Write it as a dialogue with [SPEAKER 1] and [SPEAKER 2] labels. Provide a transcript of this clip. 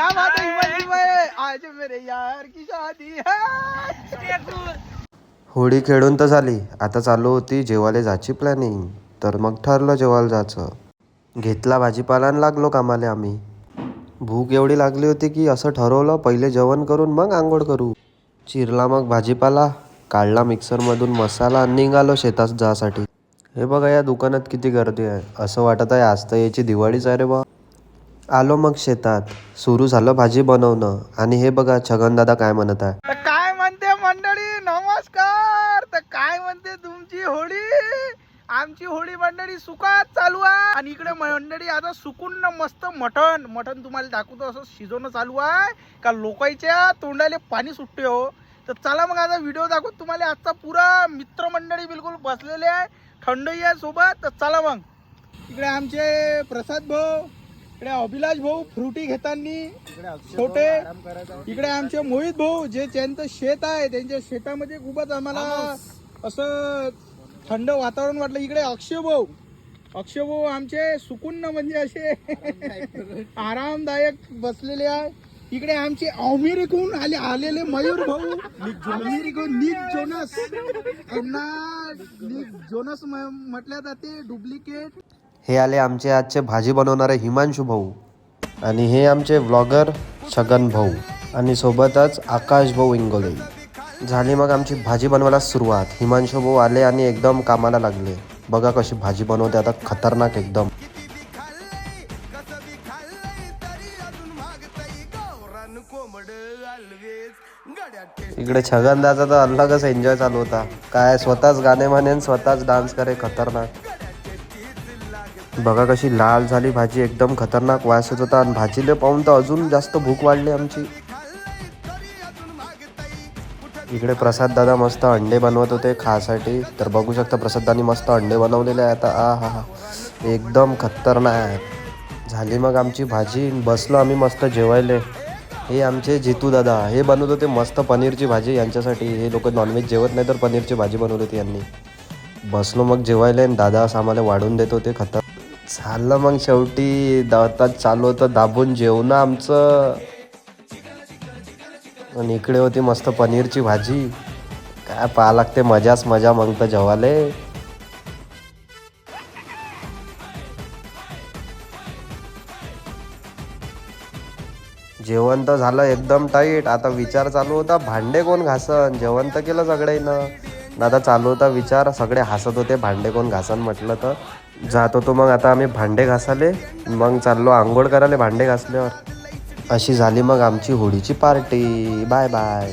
[SPEAKER 1] क्या बात है हिमांशु भाई आज मेरे यार की शादी है.
[SPEAKER 2] होळी खेळून तर झाली. आता चालू होती जेवायला जायची प्लॅनिंग तर मग ठरलं जेवायला जायचं. घेतला भाजीपाला आणि लागलो कामाला आम्ही. भूक एवढी लागली होती की असं ठरवलं पहिले जेवण करून मग आंघोळ करू. चिरला मग भाजीपाला काढला मिक्सरमधून मसाला आणि निघालो शेतात जासाठी. हे बघा या दुकानात किती गर्दी आहे. असं वाटत आहे आज तर याची दिवाळीच आहे रे बा. आलो मग शेतात. सुरू झालं भाजी बनवणं. आणि हे बघा छगन दादा काय म्हणत आहे.
[SPEAKER 1] तर काय म्हणते मंडळी? नमस्कार. तर काय म्हणते तुमची होळी? आमची होळी मंडळी सुकात चालू आहे. आणि इकडे मंडळी आता सुकून ना मस्त मटण. मटण तुम्हाला दाखवतो असं शिजवणं चालू आहे. का लोकांच्या तोंडाले पाणी सुटते हो. तर चला मग आता व्हिडिओ दाखवत तुम्हाला. आजचा पुरा मित्रमंडळी बिलकुल बसलेले आहे. थंडही आहे सोबत. तर चला मग. इकडे आमचे प्रसाद भाऊ. इकडे अभिलाष भाऊ फ्रुटी घेताना छोटे इकडे आमचे मोहित भाऊ जे ज्यांचं शेत आहे त्यांच्या शेतामध्ये खूपच आम्हाला असं थंड वातावरण वाटलं. इकडे अक्षय भाऊ. अक्षय भाऊ आमचे सुकून म्हणजे असे आरामदायक. बसलेले आहे. इकडे आमचे अमेरिकहून आले आलेले मयूर भाऊ. अमेरिकहून निक जोनस. यांना निक जोनस म्हटल्या जाते डुप्लिकेट.
[SPEAKER 2] हे आले आमचे आजचे भाजी बनवणारे हिमांशू भाऊ. आणि हे आमचे व्लॉगर छगन भाऊ. आणि सोबतच आकाश भाऊ इंगोले. झाली मग आमची भाजी बनवायला सुरुवात. हिमांशू भाऊ आले आणि एकदम कामाला लागले. बघा कशी भाजी बनवते आता खतरनाक एकदम. इकडे छगनदाचा तर अलगच एन्जॉय चालू होता. काय स्वतःच गाणे म्हणेन स्वतःच डान्स करे खतरनाक. बघा कशी लाल झाली भाजी एकदम खतरनाक वास येत होता. आणि भाजीले पाहून तर अजून जास्त भूक वाढली आमची. इकडे प्रसाद दादा मस्त अंडे बनवत होते खासाठी तर बघू शकता प्रसाददानी मस्त अंडे बनवलेले आहे आता आ हा. हा एकदम खतरनाक. झाली मग आमची भाजी. बसलो आम्ही मस्त जेवायले. हे आमचे जितू दादा हे बनवत होते मस्त पनीरची भाजी यांच्यासाठी. हे लोक नॉनव्हेज जेवत नाही तर पनीरची भाजी बनवली होती यांनी. बसलो मग जेवायला आणि दादा असं आम्हाला वाढून देत होते. खतर झालं मग शेवटी. दातात चालू होतं दाबून जेवणं आमचं. आणि इकडे होती मस्त पनीरची भाजी. काय पाहा लागते मजाच मजा मग तर जेवाले जेवण तर झालं एकदम टाईट. आता विचार चालू होता भांडे कोण घासन? जेवण तर केलं सगळ्यांना. आता चालू होता विचार सगळे हसत होते भांडे कोण घासन म्हटलं तर. जात होतो मग आता आम्ही भांडे घासाले मग चाललो आंघोळ करायला भांडे घासल्यावर. अशी झाली मग आमची होळीची पार्टी. Bye bye.